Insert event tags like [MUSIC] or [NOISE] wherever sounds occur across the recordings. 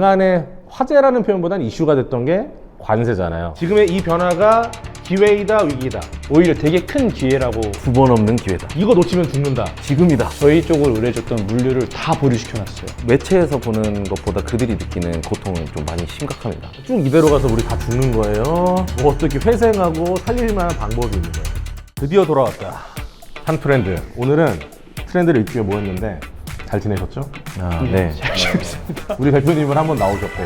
장안의 화제라는 표현보다는 이슈가 됐던 게 관세잖아요. 지금의 이 변화가 기회이다 위기다. 오히려 되게 큰 기회라고 두 번 없는 기회다. 이거 놓치면 죽는다. 지금이다. 저희 쪽을 의뢰줬던 물류를 다 보류시켜놨어요. 매체에서 보는 것보다 그들이 느끼는 고통은 좀 많이 심각합니다. 쭉 이대로 가서 우리 다 죽는 거예요. 뭐 어떻게 회생하고 살릴 만한 방법이 있는 거예요. 드디어 돌아왔다. 한 트렌드. 오늘은 트렌드를 읽기 위해 모였는데 잘 지내셨죠? 아, 네. [LAUGHS] 우리 대표님은 한번 나오셨고.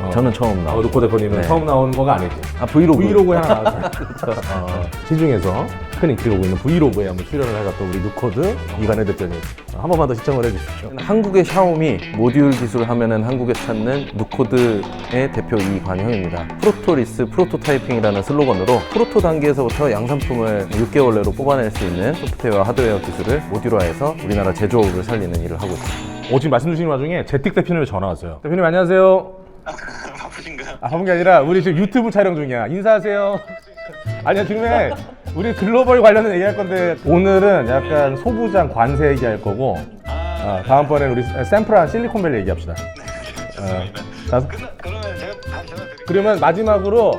어, 저는 처음 어, 나오고. 루코 대표님은 네. 처음 나온 거가 아니지. 아, 브이로그. 브이로그에 하나 나왔어요. [LAUGHS] 어, 시중에서 큰 인기를 오고 있는 브이로그에 한번 출연을 해갔던 우리 누코드 이관혜 대표님. 어, 한 번만 더 시청을 해주십시오. 한국의 샤오미 모듈 기술 하면은 한국에 찾는 누코드의 대표 이관형입니다. 프로토리스 프로토타이핑이라는 슬로건으로 프로토 단계에서부터 양산품을 6개월 내로 뽑아낼 수 있는 소프트웨어 하드웨어 기술을 모듈화해서 우리나라 제조업을 살리는 일을 하고 있습니다. 어, 지금 말씀 주시는 와중에 제틱 대표님이 전화 왔어요. 대표님 안녕하세요. [LAUGHS] 바쁘신가요? 아, 바쁜 게 아니라 우리 지금 유튜브 촬영 중이야. 인사하세요. 아니야, 지금에 우리 글로벌 관련된 얘기할 건데 오늘은 약간 소부장 관세 얘기할 거고 어, 다음번엔 우리 샌프란 실리콘밸리 얘기합시다. 어, 자, 그러, 그러면 제가 다 전화 드릴게요. 그러면 마지막으로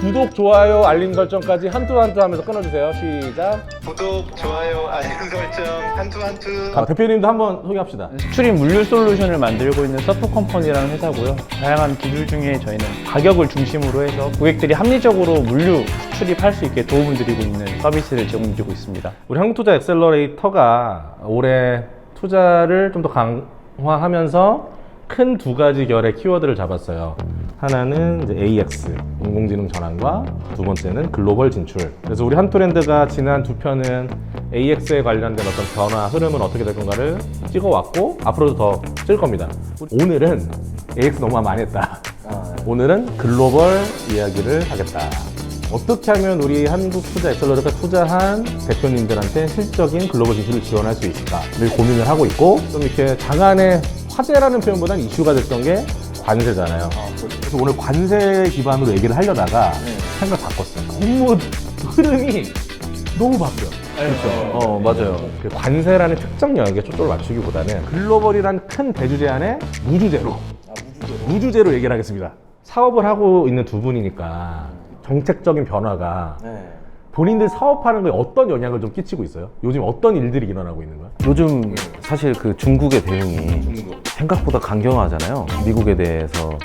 구독, 좋아요, 알림 설정까지 한두 한두 하면서 끊어주세요. 시작. 구독, 좋아요, 알림 설정 한투 한투. 아, 대표님도 한번 소개합시다. 수출입 물류 솔루션을 만들고 있는 서프 컴퍼니라는 회사고요. 다양한 기술 중에 저희는 가격을 중심으로 해서 고객들이 합리적으로 물류 수출입할 수 있게 도움을 드리고 있는 서비스를 제공드리고 있습니다. 우리 한국투자 엑셀러레이터가 올해 투자를 좀 더 강화하면서 큰 두 가지 결의 키워드를 잡았어요. 하나는 AX, 인공지능 전환과 두 번째는 글로벌 진출. 그래서 우리 한토랜드가 지난 두 편은 AX에 관련된 어떤 변화, 흐름은 어떻게 될 건가를 찍어왔고 앞으로도 더 찍을 겁니다. 오늘은 AX 너무 많이 했다. 오늘은 글로벌 이야기를 하겠다. 어떻게 하면 우리 한국 투자 엑셀러가 투자한 대표님들한테 실적인 글로벌 진출을 지원할 수 있을까를 고민을 하고 있고 좀 이렇게 장안의 화제라는 표현보다는 이슈가 됐던 게 관세잖아요. 그래서 오늘 관세 기반으로 얘기를 하려다가 생각 바꿨어요. 너무 흐름이 너무 바뀌어. 어, 맞아요. 그 관세라는 특정 영역에 초점을 맞추기보다는 글로벌이란 큰 대주제 안에 무주제로 무주제로 얘기를 하겠습니다. 사업을 하고 있는 두 분이니까 정책적인 변화가 본인들 사업하는 거에 어떤 영향을 좀 끼치고 있어요? 요즘 어떤 일들이 일어나고 있는 거야? 요즘 사실 그 중국의 대응이 생각보다 강경하잖아요. 미국에 대해서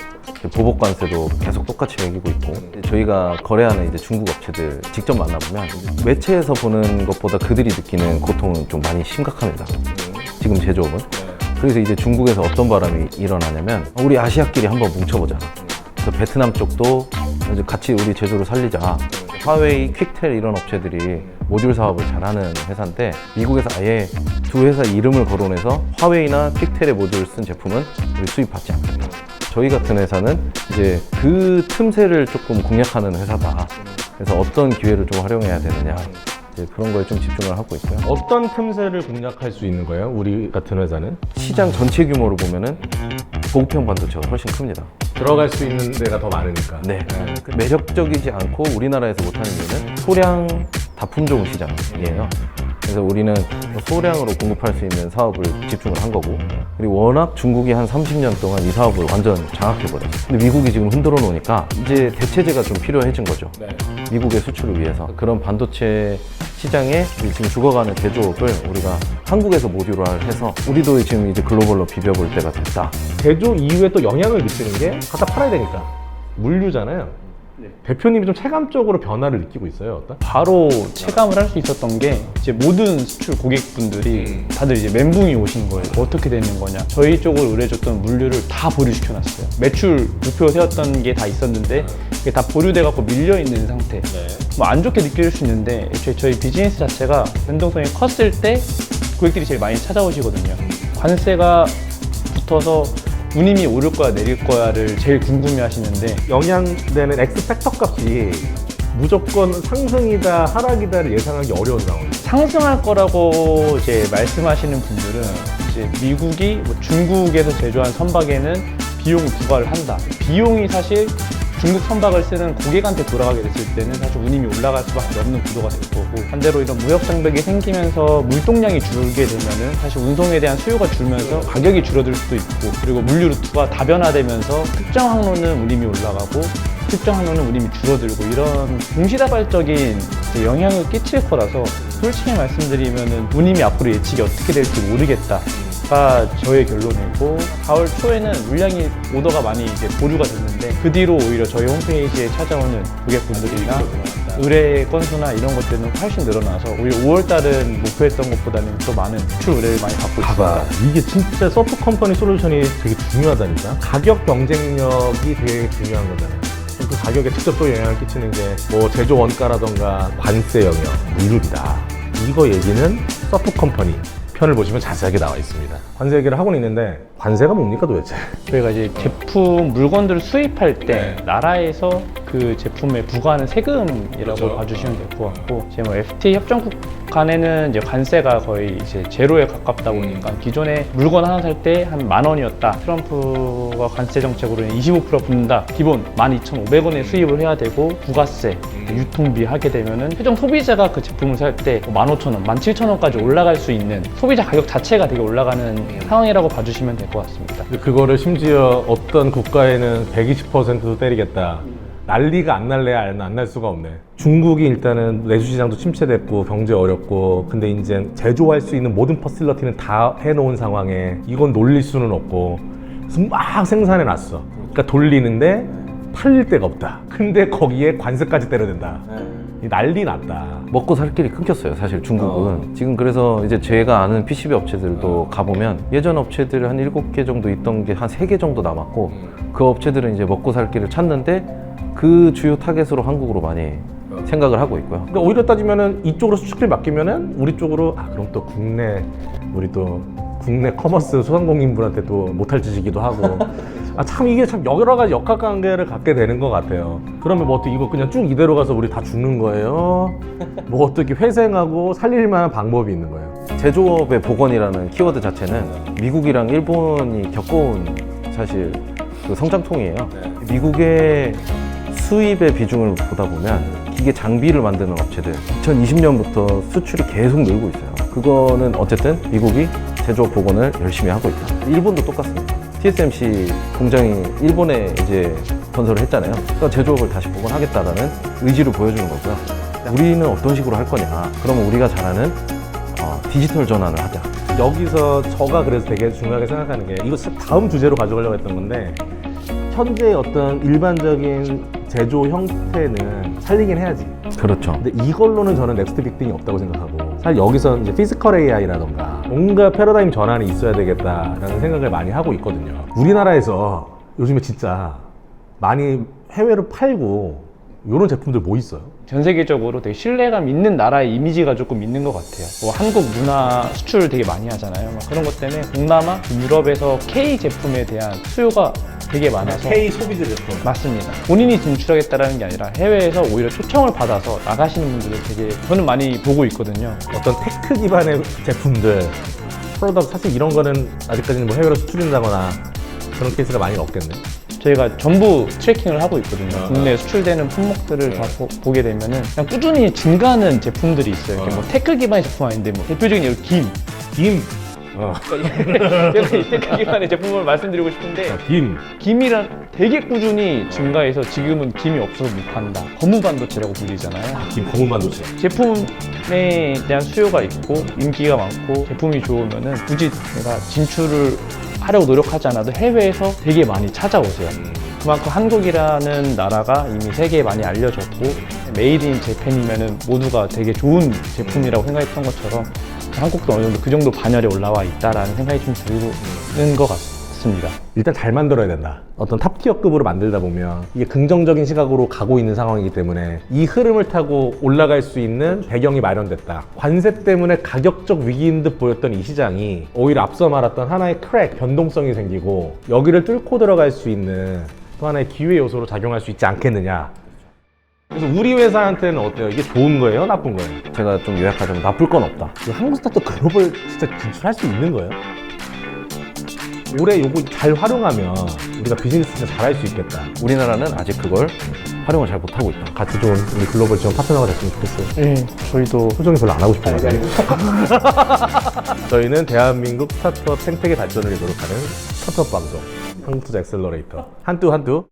보복 관세도 계속 똑같이 매기고 있고 저희가 거래하는 이제 중국 업체들 직접 만나보면 매체에서 보는 것보다 그들이 느끼는 고통은 좀 많이 심각합니다. 지금 제조업은. 그래서 이제 중국에서 어떤 바람이 일어나냐면 우리 아시아끼리 한번 뭉쳐보자. 그래서 베트남 쪽도 이제 같이 우리 제조를 살리자. 화웨이, 퀵텔 이런 업체들이 모듈 사업을 잘하는 회사인데 미국에서 아예 두 회사 이름을 거론해서 화웨이나 퀵텔의 모듈을 쓴 제품은 우리 수입받지 않겠다. 저희 같은 회사는 이제 그 틈새를 조금 공략하는 회사다. 그래서 어떤 기회를 좀 활용해야 되느냐. 그런 거에 좀 집중을 하고 있고요. 어떤 틈새를 공략할 수 있는 거예요? 우리 같은 회사는 시장 전체 규모로 보면은 보급형 반도체가 훨씬 큽니다. 들어갈 수 있는 데가 더 많으니까. 네. 매력적이지 않고 우리나라에서 못하는 이유는 소량 다품종 시장이에요. 그래서 우리는 소량으로 공급할 수 있는 사업을 집중을 한 거고 그리고 워낙 중국이 한 30년 동안 이 사업을 완전 장악해버렸어요. 근데 미국이 지금 흔들어 놓으니까 이제 대체제가 좀 필요해진 거죠. 미국의 수출을 위해서 그런 반도체 시장에 지금 죽어가는 제조업을 우리가 한국에서 모듈화를 해서 우리도 지금 이제 글로벌로 비벼볼 때가 됐다. 제조 이후에 또 영향을 미치는 게 갖다 팔아야 되니까 물류잖아요. 대표님이 좀 체감적으로 변화를 느끼고 있어요. 어떤? 바로 체감을 할 수 있었던 게 이제 모든 수출 고객분들이 다들 이제 멘붕이 오신 거예요. 어떻게 되는 거냐. 저희 쪽을 의뢰줬던 물류를 다 보류시켜놨어요. 매출 목표 세웠던 게 다 있었는데 그게 다 보류돼 갖고 밀려 있는 상태. 뭐 안 좋게 느낄 수 있는데 애초에 저희 비즈니스 자체가 변동성이 컸을 때 고객들이 제일 많이 찾아오시거든요. 관세가 붙어서 운임이 오를 거야 내릴 거야를 제일 궁금해 하시는데 영향되는 X 팩터 값이 무조건 상승이다 하락이다를 예상하기 어려운 상황이에요. 상승할 거라고 이제 말씀하시는 분들은 이제 미국이 뭐 중국에서 제조한 선박에는 비용 부과를 한다. 비용이 사실 중국 선박을 쓰는 고객한테 돌아가게 됐을 때는 사실 운임이 올라갈 수밖에 없는 구도가 될 거고 반대로 이런 무역 장벽이 생기면서 물동량이 줄게 되면은 사실 운송에 대한 수요가 줄면서 가격이 줄어들 수도 있고 그리고 물류 루트가 다변화되면서 특정 항로는 운임이 올라가고 특정 항로는 운임이 줄어들고 이런 동시다발적인 영향을 끼칠 거라서 솔직히 말씀드리면은 운임이 앞으로 예측이 어떻게 될지 모르겠다. 가 저의 결론이고 4월 초에는 물량이 오더가 많이 이제 보류가 됐는데 그 뒤로 오히려 저희 홈페이지에 찾아오는 고객분들이나 의뢰 건수나 이런 것들은 훨씬 늘어나서 오히려 5월 달은 목표했던 것보다는 또 많은 수출 의뢰를 많이 받고 봐봐. 있습니다. 이게 진짜 서프 컴퍼니 솔루션이 되게 중요하다니까. 가격 경쟁력이 되게 중요한 거잖아요. 그 가격에 직접적으로 영향을 끼치는 게 뭐 제조 원가라던가 관세 영역, 물류비다. 이거 얘기는 서프 컴퍼니 편을 보시면 자세하게 나와 있습니다. 관세 얘기를 하고는 있는데 관세가 뭡니까 도대체? 저희가 이제 제품 물건들을 수입할 때 네. 나라에서 그 제품에 부과하는 세금이라고 그렇죠. 봐주시면 될 것 같고 이제 뭐 FTA 협정국 간에는 이제 관세가 거의 이제 제로에 가깝다 보니까 음. 기존에 물건 하나 살 때 한 만 원이었다 트럼프가 관세 정책으로는 25% 붙는다 기본 12,500원에 수입을 해야 되고 부가세 음. 유통비 하게 되면은 최종 소비자가 그 제품을 살 때 15,000원, 17,000원까지 올라갈 수 있는 소비자 가격 자체가 되게 올라가는 상황이라고 봐주시면 될 것 같습니다. 그거를 심지어 어떤 국가에는 120%도 때리겠다. 난리가 안 날래야 안 날 수가 없네. 중국이 일단은 내수 시장도 침체됐고 경제 어렵고 근데 이제 제조할 수 있는 모든 퍼실러티는 다 해놓은 상황에 이건 놀릴 수는 없고 그래서 막 생산해 놨어. 그러니까 돌리는데 팔릴 데가 없다. 근데 거기에 관세까지 때려댄다. 이 난리 났다. 먹고 살 길이 끊겼어요, 사실 중국은. 지금 그래서 이제 제가 아는 PCB 업체들도 가보면 예전 업체들 한 일곱 개 정도 있던 게 한 세 개 정도 남았고 그 업체들은 이제 먹고 살 길을 찾는데 그 주요 타겟으로 한국으로 많이 생각을 하고 있고요. 그러니까 오히려 따지면은 이쪽으로 수출길 맡기면은 우리 쪽으로 아 그럼 또 국내 우리 또 국내 커머스 소상공인분한테 또 못할 짓이기도 하고 [LAUGHS] 아 참 이게 참 여러 가지 역학관계를 갖게 되는 것 같아요. 그러면 뭐 어떻게 이거 그냥 쭉 이대로 가서 우리 다 죽는 거예요? 뭐 어떻게 회생하고 살릴 만한 방법이 있는 거예요? 제조업의 복원이라는 키워드 자체는 미국이랑 일본이 겪어온 사실 그 성장통이에요. 미국의 수입의 비중을 보다 보면 기계 장비를 만드는 업체들 2020년부터 수출이 계속 늘고 있어요. 그거는 어쨌든 미국이 제조업 복원을 열심히 하고 있다. 일본도 똑같습니다. TSMC 공장이 일본에 이제 건설을 했잖아요. 그러니까 제조업을 다시 복원하겠다라는 의지를 보여주는 거고요. 우리는 어떤 식으로 할 거냐? 그러면 우리가 잘하는 어, 디지털 전환을 하자. 여기서 저가 그래서 되게 중요하게 생각하는 게 이거 다음 주제로 가져가려고 했던 건데 현재 어떤 일반적인 제조 형태는 살리긴 해야지. 그렇죠. 근데 이걸로는 저는 넥스트 빅딩이 없다고 생각하고 사실 여기서 이제 피지컬 AI라던가 뭔가 패러다임 전환이 있어야 되겠다라는 생각을 많이 하고 있거든요. 우리나라에서 요즘에 진짜 많이 해외로 팔고 이런 제품들 뭐 있어요? 전 세계적으로 되게 신뢰감 있는 나라의 이미지가 조금 있는 것 같아요. 뭐 한국 문화 수출 되게 많이 하잖아요. 막 그런 것 때문에 동남아, 유럽에서 K 제품에 대한 수요가 되게 많아서 K 소비재 제품. 맞습니다. 본인이 진출하겠다라는 게 아니라 해외에서 오히려 초청을 받아서 나가시는 분들을 되게 저는 많이 보고 있거든요. 어떤 테크 기반의 제품들, 프로덕트 사실 이런 거는 아직까지는 뭐 해외로 수출된다거나 그런 케이스가 많이 없겠네. 저희가 전부 트래킹을 하고 있거든요. 아. 국내에 수출되는 품목들을 다 보, 게 되면은 그냥 꾸준히 증가하는 제품들이 있어요. 이렇게 아. 뭐 테크 기반의 제품 아닌데 뭐 대표적인 예로 김. 김, 어, 제가 이 테크 기반의 제품을 말씀드리고 싶은데 김. 김이란 되게 꾸준히 증가해서 지금은 김이 없어서 못 판다. 고무 반도체라고 불리잖아요. 김 고문 반도체. 제품에 대한 수요가 있고 인기가 많고 제품이 좋으면은 굳이 내가 진출을 하려고 노력하지 않아도 해외에서 되게 많이 찾아오세요. 그만큼 한국이라는 나라가 이미 세계에 많이 알려졌고 메이드 인 재팬이면은 모두가 되게 좋은 제품이라고 생각했던 것처럼 한국도 어느 정도 그 정도 반열에 올라와 있다라는 생각이 좀 드는 것 같습니다. 일단 잘 만들어야 된다. 어떤 탑티어급으로 만들다 보면 이게 긍정적인 시각으로 가고 있는 상황이기 때문에 이 흐름을 타고 올라갈 수 있는 배경이 마련됐다. 관세 때문에 가격적 위기인 듯 보였던 이 시장이 오히려 앞서 말했던 하나의 크랙, 변동성이 생기고 여기를 뚫고 들어갈 수 있는 또 하나의 기회 요소로 작용할 수 있지 않겠느냐. 그래서 우리 회사한테는 어때요? 이게 좋은 거예요? 나쁜 거예요? 제가 좀 요약하자면 나쁠 건 없다. 그 한국 스타트 글로벌 진짜 진출할 수 있는 거예요? 올해 요거 잘 활용하면 우리가 비즈니스 진짜 잘할 수 있겠다. 우리나라는 아직 그걸 활용을 잘 못하고 있다. 같이 좀 우리 글로벌 지원 파트너가 됐으면 좋겠어요. 네, 저희도 소정이 별로 안 하고 싶은 거죠. [LAUGHS] 저희는 대한민국 스타트업 생태계 발전을 노력하는 스타트업 방송 한국투자 엑셀러레이터 한뚜 한뚜